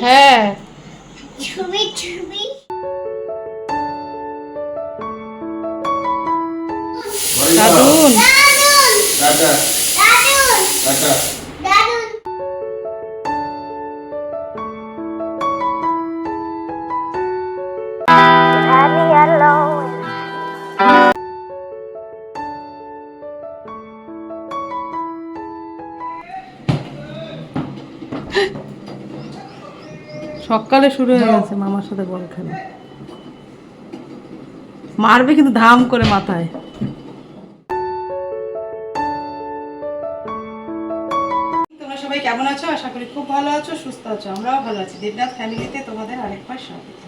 হ্যাঁ। ছবি ছবি দারুণ দারুণ টাটা। সকালে শুরু হয়ে গেছে মামার সাথে বল খেলা। মারবে কিন্তু ধাম করে মাথায়। তোমরা সবাই কেমন আছো? আশা করি খুব ভালো আছো সুস্থ আছো আমরাও ভালো আছি। দেবনাথ ফ্যামিলিতে তোমাদের আরেকবার স্বাগত।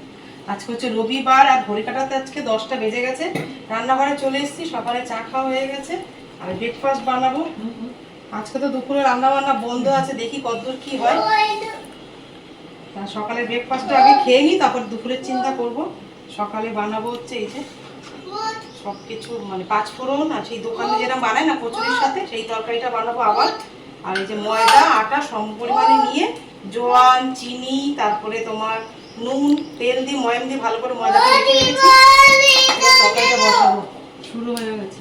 আজকে হচ্ছে রবিবার আর ঘড়ি কাটাতে আজকে দশটা বেজে গেছে। রান্নাঘরে চলে এসেছি সকালে চা খাওয়া হয়ে গেছে আর ব্রেকফাস্ট বানাবো। আজকে তো দুপুরে রান্না বান্না বন্ধ আছে দেখি কতদূর কি হয়। তা সকালে ব্রেকফাস্টটা আগে খেয়ে নিই তারপর দুপুরের চিন্তা করব। সকালে বানাবো হচ্ছে এই যে সব কিছু মানে পাঁচ ফোড়ন আর সেই দোকানে যেরকম বানায় না কচুরির সাথে সেই তরকারিটা বানাবো আবার। আর এই যে ময়দা আটা সম পরিমাণে নিয়ে জোয়ান চিনি তারপরে তোমার নুন তেল দিয়ে ময়াম দিয়ে ভালো করে ময়দাটা রেখে রেখেছি এবার তরকারিটা বসাবো। শুরু হয়ে গেছে।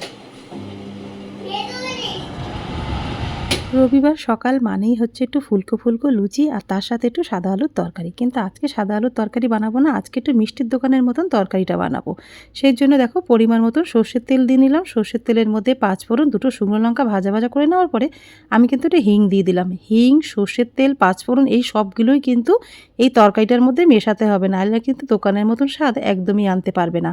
রবিবার সকাল মানেই হচ্ছে একটু ফুলকো ফুলকো লুচি আর তার সাথে একটু সাদা আলুর তরকারি। কিন্তু আজকে সাদা আলুর তরকারি বানাবো না, আজকে একটু মিষ্টির দোকানের মতন তরকারিটা বানাবো। সেই জন্য দেখো পরিমাণ মতন সর্ষের তেল দিয়ে নিলাম। সর্ষের তেলের মধ্যে পাঁচ ফোড়ন, দুটো শুকনো লঙ্কা ভাজা ভাজা করে নেওয়ার পরে আমি কিন্তু একটু হিং দিয়ে দিলাম। হিং, সর্ষের তেল, পাঁচ ফোড়ন, এই সবগুলোই কিন্তু এই তরকারিটার মধ্যে মেশাতে হবে। না নাহলে কিন্তু দোকানের মতন স্বাদ একদমই আনতে পারবে না।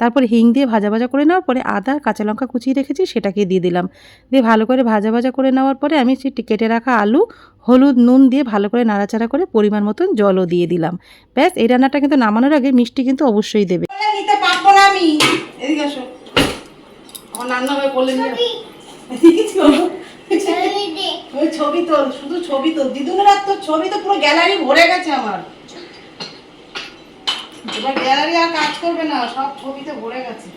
তারপরে হিং দিয়ে ভাজা ভাজা করে নেওয়ার পরে আদা, কাঁচা লঙ্কা কুচিয়ে রেখেছি, সেটাকে দিয়ে দিলাম। দিয়ে ভালো করে ভাজা ভাজা করে নেওয়ার পরে আমি সেই কেটে রাখা আলু হলুদ নুন দিয়ে ভালো করে নাড়াচাড়া করে পরিমাণ মতন জলও দিয়ে দিলাম। ব্যাস এই রান্নাটা কিন্তু নামানোর আগে মিষ্টি কিন্তু অবশ্যই দেবে। নিতে পারব না আমি। এদিকে আসো। আমার রান্না হয়ে বলে ছবি। দে। ওই ছবি তোল শুধু ছবি তোল দিদুনের আর ছবি তো পুরো গ্যালারি ভরে গেছে আমার। এবার গ্যালারি আর কাজ করবে না সব ছবিতে ভরে গেছে।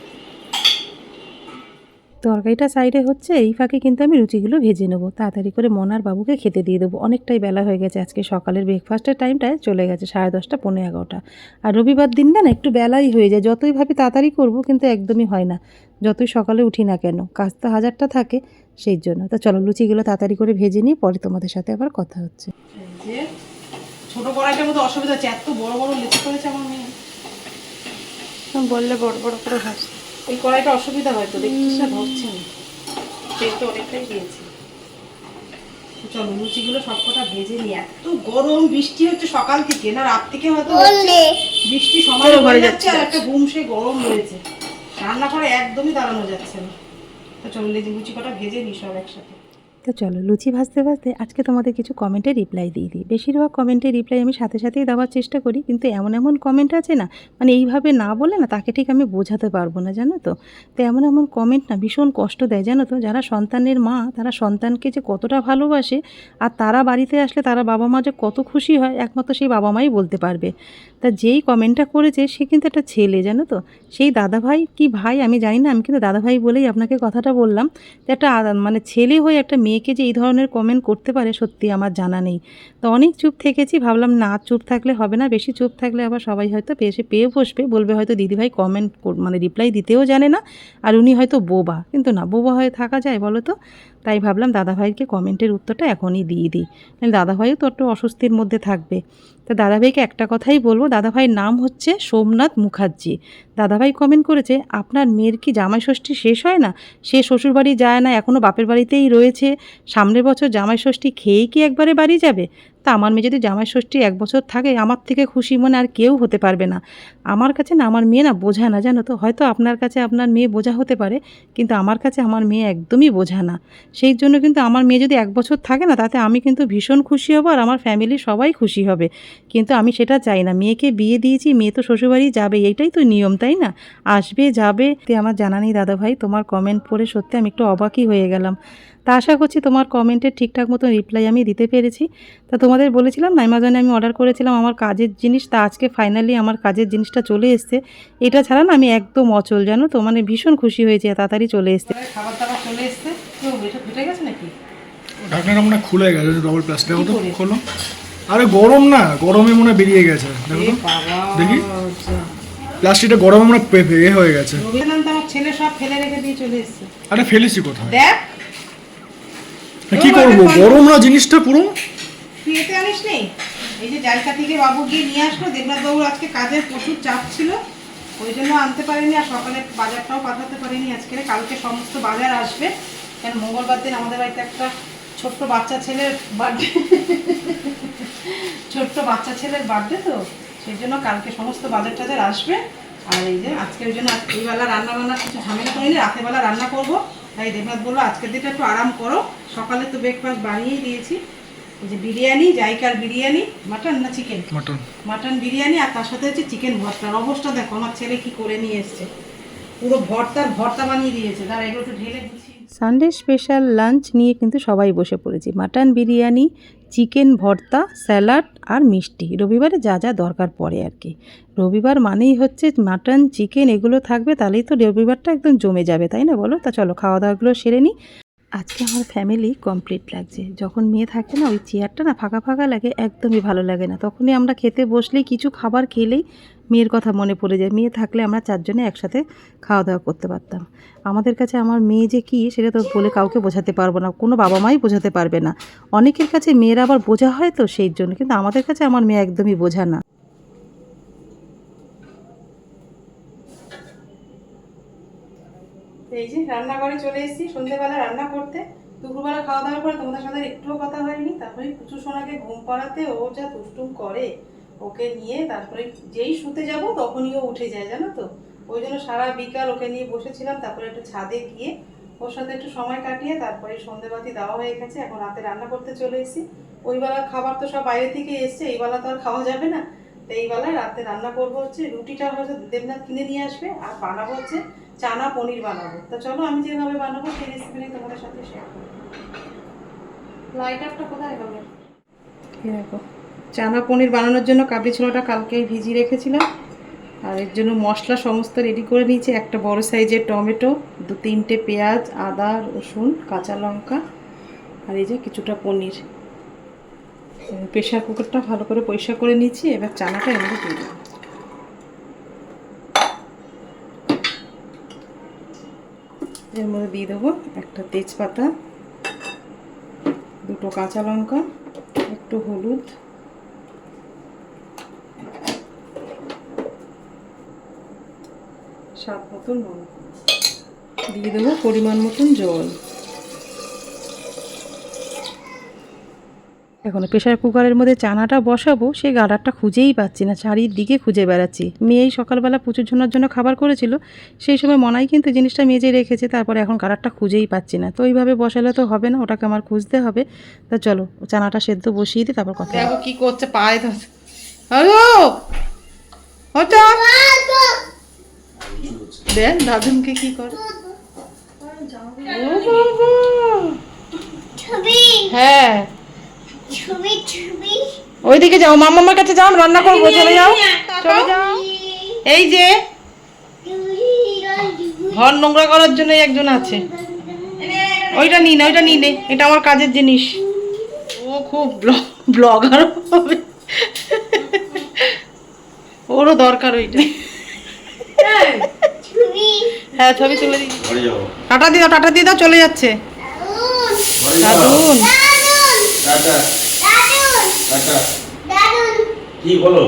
তরকারিটা সাইডে হচ্ছে এই ফাঁকে কিন্তু আমি লুচিগুলো ভেজে নেব। তাড়াতাড়ি করে মনার বাবুকে খেতে দিয়ে দেবো। অনেকটাই বেলা হয়ে গেছে। আজকে সকালের ব্রেকফাস্টের টাইমটায় চলে গেছে সাড়ে দশটা পনেরো এগারোটা। আর রবিবার দিন না একটু বেলাই হয়ে যায়। যতই ভাবি তাড়াতাড়ি করব কিন্তু একদমই হয় না। যতই সকালে উঠি না কেন কাজ তো হাজারটা থাকে সেই জন্য। তো চলো লুচিগুলো তাড়াতাড়ি করে ভেজে নিই পরে তোমাদের সাথে আবার কথা হচ্ছে। যে ছোট কড়াইটার মধ্যে অসুবিধা হচ্ছে। এত বড় বড় লেচি করেছে আমার মেয়ে। বললে বড় বড় করে ভাজ এই কড়াইটা অসুবিধা হয়তো দেখছিস না ধরছে না। তেল তো অনেকটাই দিয়েছি। তো চলো লুচিগুলো সবকটা ভেজে নিই। এত গরম বৃষ্টি হচ্ছে সকাল থেকে না রাত থেকে হয়তো বৃষ্টি সময় হয়ে যাচ্ছে আর একটা ঘুম সে গরম রয়েছে। রান্না করে একদমই দাঁড়ানো যাচ্ছে না। তো চলো লুচি কটা ভেজে নিই সব একসাথে। তো চলো, লুচি ভাজতে ভাজতে আজকে তোমাদের কিছু কমেন্টে রিপ্লাই দিয়ে দিই। বেশিরভাগ কমেন্টে রিপ্লাই আমি সাথে সাথেই দেওয়ার চেষ্টা করি, কিন্তু এমন এমন কমেন্ট আছে না মানে এইভাবে না বলে না, তাকে ঠিক আমি বোঝাতে পারব না, জানো তো? তো এমন এমন কমেন্ট না ভীষণ কষ্ট দেয়, জানো তো? যারা সন্তানের মা, তারা সন্তানকে যে কতটা ভালোবাসে, আর তারা বাড়িতে আসলে তারা বাবা মা যে কত খুশি হয়, একমাত্র সেই বাবা মাই বলতে পারবে। তা যেই কমেন্টটা করেছে, সে কিন্তু একটা ছেলে, জানো তো? সেই দাদাভাই কি ভাই? আমি জানি না, আমি কিন্তু দাদাভাই বলেই আপনাকে কথাটা বললাম। তো একটা মানে ছেলে হয়ে একটা মেয়েকে যে এই ধরনের কমেন্ট করতে পারে, সত্যি আমার জানা নেই। তো অনেক চুপ থেকেছি, ভাবলাম না, চুপ থাকলে হবে না, বেশি চুপ থাকলে আবার সবাই হয়তো পেয়ে পেয়ে বসবে, বলবে হয়তো দিদিভাই কমেন্ট মানে রিপ্লাই দিতেও জানে না, আর উনি হয়তো বোবা। কিন্তু না, বোবা হয়ে থাকা যায়, বলো তো? তাই ভাবলাম দাদাভাইকে কমেন্টের উত্তরটা এখনই দিয়ে দিই। দাদাভাইও তো একটু অস্বস্তির মধ্যে থাকবে। তা দাদাভাইকে একটা কথাই বলব, দাদাভাইয়ের নাম হচ্ছে সোমনাথ মুখার্জি। দাদাভাই কমেন্ট করেছে, আপনার মেয়ের কি জামাই ষষ্ঠী শেষ হয় না? সে শ্বশুরবাড়ি যায় না এখনও বাপের বাড়িতেই রয়েছে। সামনের বছর জামাই ষষ্ঠী খেয়েই কি একবারে বাড়ি যাবে? তা আমার মেয়ে যদি জামাই ষষ্ঠী এক বছর থাকে, আমার থেকে খুশি মনে আর কেউ হতে পারবে না। আমার কাছে না, আমার মেয়ে না বোঝা না, জানো তো? হয়তো আপনার কাছে আপনার মেয়ে বোঝা হতে পারে, কিন্তু আমার কাছে আমার মেয়ে একদমই বোঝা না। সেই জন্য কিন্তু আমার মেয়ে যদি এক বছর থাকে না, তাতে আমি কিন্তু ভীষণ খুশি হব আর আমার ফ্যামিলি সবাই খুশি হবে। কিন্তু আমি সেটা চাই না। মেয়েকে বিয়ে দিয়েছি, মেয়ে তো শ্বশুরবাড়ি যাবে এইটাই তো নিয়ম, তাই না? আসবে, যাবে। আমার জানা নেই দাদাভাই, তোমার কমেন্ট পড়ে সত্যি আমি একটু অবাকই হয়ে গেলাম। তা আশা করছি তোমার কমেন্টের ঠিকঠাক মতো রিপ্লাই আমি দিতে পেরেছি। তা তোমাদের বলেছিলাম না অ্যামাজনে আমি অর্ডার করেছিলাম আমার কাজের জিনিস তা আজকে ফাইনালি আমার কাজের জিনিসটা চলে এসছে। এটা ছাড়া না আমি একদম অচল জানো তো? মানে ভীষণ খুশি হয়েছে তাড়াতাড়ি চলে এসছে। খাবার দাবার চলে এসছে? ফেটে গেছে নাকি? ঢাকনাটা মনে খুলে গেছে ডবল প্লাস্টিকের মতো খোলো। আরে গরম না গরমে মনে বেরিয়ে গেছে দেখো। দেখি। প্লাস্টিকটা গরমে মনে হয় হয়ে গেছে। রবিনান তো আমার ছেলে সব ফেলে রেখে দিয়ে চলে এসছে। আরে ফেলেছি কোথায়? দেখ কি করব? গরম না জিনিসটা পুরো? এতে আনিস নি। এই যে জায়গা থেকে বাবু গিয়ে নিয়ে আসলো দেবনাথ বাবুর আজকে কাজের প্রচুর চাপ ছিল ওই জন্য আনতে পারিনি আর সকালে বাজারটাও পাঠাতে পারিনি আজকে। কালকে সমস্ত বাজার আসবে। কারণ মঙ্গলবার দিন আমাদের বাড়িতে একটা ছোট্ট বাচ্চা ছেলের বার্থডে ছোট্ট বাচ্চা ছেলের বার্থডে তো সেই জন্য কালকে সমস্ত বাজার টাজার আসবে। আর এই যে আজকে ওই জন্য আজ- এই বেলা রান্না বান্না কিছু ঝামেলা করিনি রাতের বেলা রান্না করব। তাই দেবনাথ বলল আজকের দিনটা একটু আরাম করো। সকালে তো ব্রেকফাস্ট বানিয়েই দিয়েছি। এই যে বিরিয়ানি জাইকার বিরিয়ানি মাটন না চিকেন মাটন। মাটন বিরিয়ানি আর তার সাথে হচ্ছে চিকেন ভর্তার অবস্থা দেখো আমার ছেলে কি করে নিয়ে এসছে। পুরো ভর্তার ভর্তা বানিয়ে দিয়েছে। তার এগুলো একটু ঢেলে গুছিয়ে সানডে স্পেশাল লাঞ্চ নিয়ে কিন্তু সবাই বসে পড়েছি। মাটন বিরিয়ানি চিকেন ভর্তা স্যালাড আর মিষ্টি। রবিবারে যা যা দরকার পড়ে আর কি। রবিবার মানেই হচ্ছে মাটন চিকেন এগুলো থাকবে, তাহলেই তো রবিবারটা একদম জমে যাবে, তাই না বলো? তা চলো খাওয়া দাওয়াগুলো সেরে নিই। আজকে আমার ফ্যামিলি কমপ্লিট লাগছে। যখন মেয়ে থাকে না, ওই চেয়ারটা না ফাঁকা ফাঁকা লাগে, একদমই ভালো লাগে না। তখনই আমরা খেতে বসলেই কিছু খাবার খেলেই মেয়ের কথা মনে পড়ে যায়। মেয়ে থাকলে আমরা চারজনে একসাথে খাওয়া দাওয়া করতে পারতাম। আমাদের কাছে আমার মেয়ে যে কী, সেটা তো বলে কাউকে বোঝাতে পারব না। কোনো বাবা মাই বোঝাতে পারবে না। অনেকের কাছে মেয়েরা আবার বোঝা হয় তো সেই জন্য, কিন্তু আমাদের কাছে আমার মেয়ে একদমই বোঝা না। এই যে রান্নাঘরে চলে এসেছি। সন্ধ্যেবেলা রান্না করতে। দুপুরবেলা খাওয়া দাওয়ার পরে তোমাদের সাথে একটুও কথা হয়নি। তারপরে কুচু সোনাকে ঘুম পাড়াতে ও যা দুষ্টুম করে। ওকে নিয়ে তারপরে যেই শুতে যাব তখনই ও উঠে যায়, জানো তো? ওই জন্য সারা বিকাল ওকে নিয়ে বসেছিলাম, তারপরে একটু ছাদে গিয়ে ওর সাথে একটু সময় কাটিয়ে তারপরে সন্ধেবাতি দেওয়া হয়ে গেছে, এখন রাতে রান্না করতে চলে এসেছি। ওই বেলার খাবার তো সব বাইরে থেকে এসছে, এই বেলা তো আর খাওয়া যাবে না। তো এই বেলায় রাতে রান্না করব হচ্ছে, রুটিটা হয়তো দেবনাথ কিনে নিয়ে আসবে, আর বানাবো হচ্ছে চানা পনির বানাবো। তো চলো আমি যেভাবে বানাবো সেই রেসিপি তোমাদের সাথে শেয়ার করব। লাইটারটা কোথায় হবে? দেখো। চানা পনির বানানোর জন্য কাবলি ছোলাটা কালকে ভিজিয়ে রেখেছিলাম। আর এর জন্য মশলা সমস্ত রেডি করে নিয়েছি, একটা বড় সাইজের টমেটো, দু তিনটে পেঁয়াজ, আদা, রসুন, কাঁচা লঙ্কা, আর এই যে কিছুটা পনির। প্রেশার কুকারটা ভালো করে পরিষ্কার করে নিয়েছি, এবার চানাটা মধ্যে দিয়ে দেবো। এর মধ্যে দিয়ে দেবো একটা তেজপাতা, দুটো কাঁচা লঙ্কা, একটু হলুদ স্বাদ মতন নুন। দিয়ে দেবো পরিমাণ মতন জল। এখন প্রেশার কুকারের মধ্যে চানাটা বসাবো সেই গাডারটা খুঁজেই পাচ্ছি না চারিদিকে খুঁজে বেড়াচ্ছি। মেয়েই সকালবেলা প্রচুর জনের জন্য খাবার করেছিল সেই সময় মনাই কিন্তু জিনিসটা মেজে রেখেছে তারপরে এখন গাডারটা খুঁজেই পাচ্ছি না। তো ওইভাবে বসালে তো হবে না ওটাকে আমার খুঁজতে হবে। তা চলো চানাটা সেদ্ধ বসিয়ে দিই তারপর কথা। দেখো কি করছে পায়ে ধরছে। হ্যালো? দেখ দাদুনকে কি করে। ও বাবা। ছবি। হ্যাঁ। ছবি ছবি। ওইদিকে যাও মামার কাছে যাও রান্না করব চলে যাও। চলে যাও। এই যে ঘর নোংরা করার জন্য একজন আছে। ওইটা নিন ওইটা নিন এটা আমার কাজের জিনিস। ও খুব ব্লগার হবে। ওরও দরকার ওইটা। হ্যাঁ ছবি তুলে দিই টাটা দিয়ে দাও টাটা দিয়ে দাও চলে যাচ্ছে। দাদুন। টাটা। কি বলো?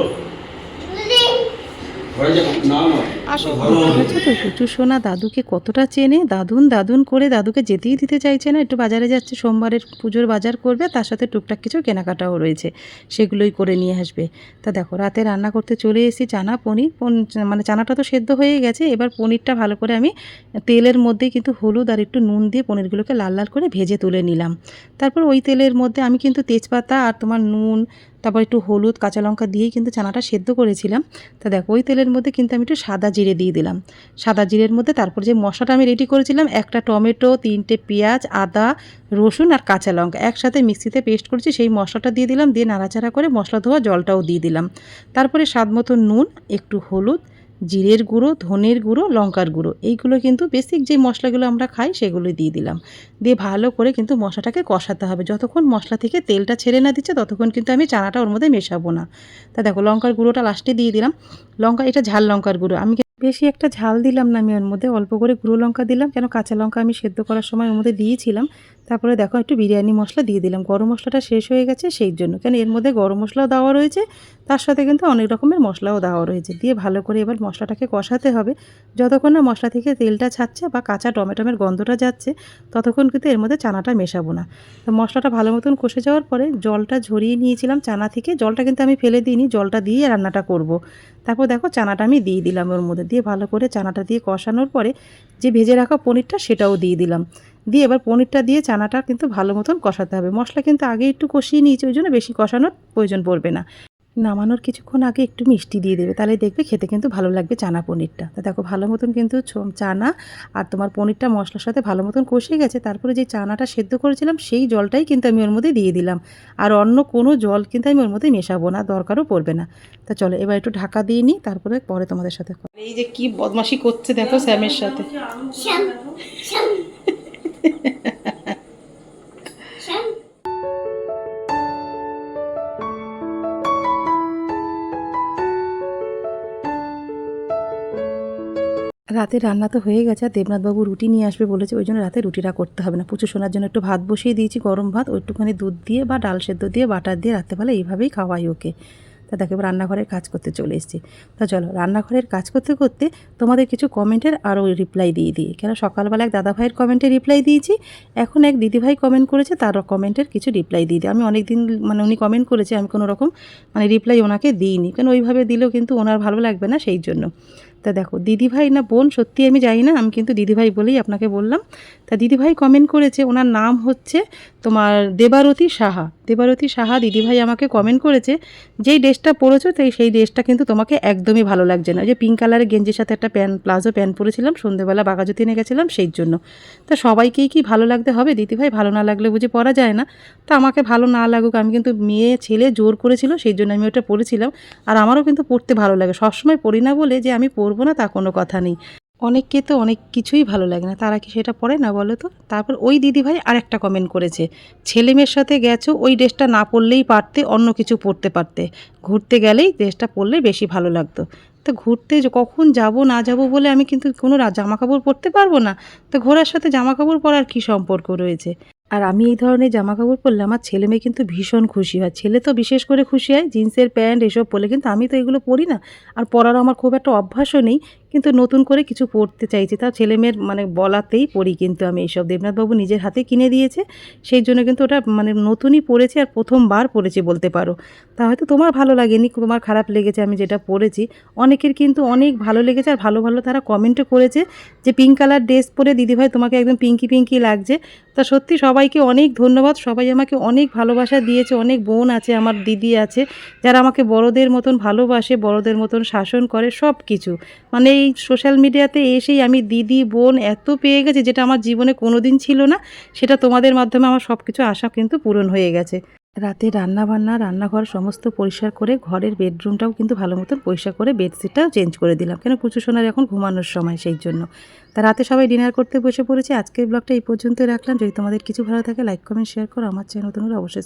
কুচু সোনা দাদুকে কতটা চেনে? দাদুন দাদুন করে দাদুকে যেতেই দিতে চাইছে না। একটু বাজারে যাচ্ছে সোমবারের পুজোর বাজার করবে তার সাথে টুকটাক কিছু কেনাকাটাও রয়েছে। সেগুলোই করে নিয়ে আসবে। তা দেখো রাতে রান্না করতে চলে এসেছি চানা পনির। পন- মানে চানাটা তো সেদ্ধ হয়ে গেছে। এবার পনিরটা ভালো করে আমি তেলের মধ্যে কিন্তু হলুদ আর একটু নুন দিয়ে পনিরগুলোকে লাল লাল করে ভেজে তুলে নিলাম। তারপর ওই তেলের মধ্যে আমি কিন্তু তেজপাতা আর তোমার নুন তারপর একটু হলুদ, কাঁচা লঙ্কা দিয়েই কিন্তু চানাটা সেদ্ধ করেছিলাম। তা দেখো, ওই তেলের মধ্যে কিন্তু আমি একটু সাদা জিরে দিয়ে দিলাম। সাদা জিরের মধ্যে তারপর যে মশলাটা আমি রেডি করেছিলাম, একটা টমেটো, তিনটে পেঁয়াজ, আদা, রসুন আর কাঁচা লঙ্কা। একসাথে মিক্সিতে পেস্ট করেছি, সেই মশলাটা দিয়ে দিলাম, দিয়ে নাড়াচাড়া করে মশলা ধোয়া জলটাও দিয়ে দিলাম। তারপরে স্বাদ মতো নুন, একটু হলুদ জিরের গুঁড়ো, ধনের গুঁড়ো, লঙ্কার গুঁড়ো। এইগুলো কিন্তু বেসিক যে মশলাগুলো আমরা খাই সেগুলো দিয়ে দিলাম। দিয়ে ভালো করে কিন্তু মশলাটাকে কষাতে হবে। যতক্ষণ মশলা থেকে তেলটা ছেড়ে না দিচ্ছে, ততক্ষণ কিন্তু আমি চানাটা ওর মধ্যে মেশাবো না। তা দেখো, লঙ্কার গুঁড়োটা লাস্টে দিয়ে দিলাম। লঙ্কা, এটা ঝাল লঙ্কার গুঁড়ো। আমি বেশি একটা ঝাল দিলাম না, আমি ওর মধ্যে অল্প করে গুঁড়ো লঙ্কা দিলাম। কেন, কাঁচা লঙ্কা আমি সেদ্ধ করার সময় ওর মধ্যে দিয়েছিলাম। তারপরে দেখো একটু বিরিয়ানি মশলা দিয়ে দিলাম। গরম মশলাটা শেষ হয়ে গেছে সেই জন্য। কেন এর মধ্যে গরম মশলাও দেওয়া রয়েছে, তার সাথে কিন্তু অনেক রকমের মশলাও দেওয়া রয়েছে। দিয়ে ভালো করে এবার মশলাটাকে কষাতে হবে। যতক্ষণ না মশলা থেকে তেলটা ছাড়ছে বা কাঁচা টমেটোমের গন্ধটা যাচ্ছে, ততক্ষণ কিন্তু এর মধ্যে চানাটা মেশাবো না। তো মশলাটা ভালো মতন কষে যাওয়ার পরে জলটা ঝরিয়ে নিয়েছিলাম চানা থেকে। জলটা কিন্তু আমি ফেলে দিইনি, জলটা দিয়ে রান্নাটা করব। তারপর দেখো চানাটা আমি দিয়ে দিলাম ওর মধ্যে। দিয়ে ভালো করে চানাটা দিয়ে কষানোর পরে যে ভেজে রাখা পনিরটা সেটাও দিয়ে দিলাম। দিয়ে এবার পনিরটা দিয়ে চানাটা কিন্তু ভালো মতন কষাতে হবে। মশলা কিন্তু আগে একটু কষিয়ে নিয়েছি ওই জন্য বেশি কষানোর প্রয়োজন পড়বে না। নামানোর কিছুক্ষণ আগে একটু মিষ্টি দিয়ে দেবে তাহলে দেখবে খেতে কিন্তু ভালো লাগবে চানা পনিরটা। তা দেখো ভালো মতন কিন্তু ছ- চানা আর তোমার পনিরটা মশলার সাথে ভালো মতন কষে গেছে তারপরে যে চানাটা সেদ্ধ করেছিলাম সেই জলটাই কিন্তু আমি ওর মধ্যে দিয়ে দিলাম। আর অন্য কোনো জল কিন্তু আমি ওর মধ্যে মেশাবো না দরকারও পড়বে না। তা চলো এবার একটু ঢাকা দিয়ে নিই তারপরে পরে তোমাদের সাথে এই যে কি বদমাশি করছে দেখো স্যামের সাথে। রাতে রান্না তো হয়ে গেছে, আর দেবনাথবাবু রুটি নিয়ে আসবে বলেছে, ওই জন্য রাতে রুটিটা করতে হবে না। পুজো শোনার জন্য একটু ভাত বসিয়ে দিয়েছি, গরম ভাত, ওইটুখানি দুধ দিয়ে বা ডাল সেদ্ধ দিয়ে, বাটার দিয়ে রাত্রেবেলা এইভাবেই খাওয়াই ওকে। তা দেখো রান্নাঘরের কাজ করতে চলে এসেছি। তা চলো, রান্নাঘরের কাজ করতে করতে তোমাদের কিছু কমেন্টের আরও রিপ্লাই দিয়ে দিই। কেন, সকালবেলা এক দাদাভাইয়ের কমেন্টে রিপ্লাই দিয়েছি, এখন এক দিদিভাই কমেন্ট করেছে, তার কমেন্টের কিছু রিপ্লাই দিয়ে দিই। আমি অনেক দিন মানে উনি কমেন্ট করেছে, আমি কোনো রকম মানে রিপ্লাই ওনাকে দিইনি। কেন, ওইভাবে দিলেও কিন্তু ওনার ভালো লাগবে না সেই জন্য। তা দেখো, দিদিভাই না বোন, সত্যি আমি জানি না, আমি কিন্তু দিদিভাই বলেই আপনাকে বললাম। তা দিদিভাই কমেন্ট করেছে, ওনার নাম হচ্ছে তোমার দেবারতী সাহা। দেবারতী সাহা দিদিভাই আমাকে কমেন্ট করেছে, যেই ড্রেসটা পরেছো, তাই সেই ড্রেসটা কিন্তু তোমাকে একদমই ভালো লাগছে না। যে পিঙ্ক কালারের গেঞ্জির সাথে একটা প্যান্ট, প্লাজো প্যান্ট পরেছিলাম, সন্ধেবেলা বাগাজুতি নিয়ে গেছিলাম সেই জন্য। তা সবাইকেই কি ভালো লাগতে হবে? দিদিভাই ভালো না লাগলে বুঝে পরা যায় না। তা আমাকে ভালো না লাগুক, আমি কিন্তু মেয়ে, ছেলে জোর করেছিল, সেই জন্য আমি ওটা পরেছিলাম। আর আমারও কিন্তু পড়তে ভালো লাগে। সবসময় পড়ি না বলে যে আমি পরবো না তা কোনো কথা নেই। অনেককে তো অনেক কিছুই ভালো লাগে না। তারা কি সেটা পড়ে না বলো তো? তারপর ওই দিদিভাই আরেকটা কমেন্ট করেছে, ছেলে মেয়ের সাথে গেছো, ওই ড্রেসটা না পরলেই পারতে, অন্য কিছু পরতে পারতে। ঘুরতে গেলেই ড্রেসটা পরলে বেশি ভালো লাগতো। তো ঘুরতে কখন যাব, না যাব বলে আমি কিন্তু কোনো জামা কাপড় পরতে পারব না। তো ঘোরার সাথে জামা কাপড় পরার কী সম্পর্ক রয়েছে? আর আমি এই ধরনের জামা কাপড় পরলে আমার ছেলে মেয়ে কিন্তু ভীষণ খুশি হয়। ছেলে তো বিশেষ করে খুশি হয়, জিন্সের প্যান্ট এসব পরলে, কিন্তু আমি তো এগুলো পরি না। আর পরারও আমার খুব একটা অভ্যাসও নেই। কিন্তু নতুন করে কিছু পড়তে চাইছি। তাও ছেলে মেয়ের মানে বলাতেই পড়ি কিন্তু আমি এইসব। দেবনাথবাবু নিজের হাতে কিনে দিয়েছে, সেই জন্য কিন্তু ওটা মানে নতুনই পরেছি আর প্রথমবার পরেছি বলতে পারো। তা হয়তো তোমার ভালো লাগেনি, তোমার খারাপ লেগেছে আমি যেটা পড়েছি। অনেকের কিন্তু অনেক ভালো লেগেছে আর ভালো ভালো তারা কমেন্টও করেছে যে পিঙ্ক কালার ড্রেস পরে দিদিভাই তোমাকে একদম পিঙ্কি পিঙ্কি লাগছে। তা সত্যি সবাইকে অনেক ধন্যবাদ, সবাই আমাকে অনেক ভালোবাসা দিয়েছে, অনেক বোন আছে, আমার দিদি আছে, যারা আমাকে বড়দের মতন ভালোবাসে, বড়দের মতন শাসন করে সব কিছু মানে এই সোশ্যাল মিডিয়াতে এসেই আমি দিদি, বোন এত পেয়ে গেছে যেটা আমার জীবনে কোনো দিন ছিল না। সেটা তোমাদের মাধ্যমে আমার সব কিছু আশা কিন্তু পূরণ হয়ে গেছে। রাতে রান্না বান্না রান্নাঘর সমস্ত পরিষ্কার করে ঘরের বেডরুমটাও কিন্তু ভালো মতন পরিষ্কার করে বেডশিটটাও চেঞ্জ করে দিলাম। কেন পুচু সোনার এখন ঘুমানোর সময় সেই জন্য। তা রাতে সবাই ডিনার করতে বসে পড়েছে। আজকের ব্লগটা এই পর্যন্ত রাখলাম। যদি তোমাদের কিছু ভালো থাকে লাইক কমেন্ট শেয়ার করো। আমার চ্যানেল নতুন অবশ্যই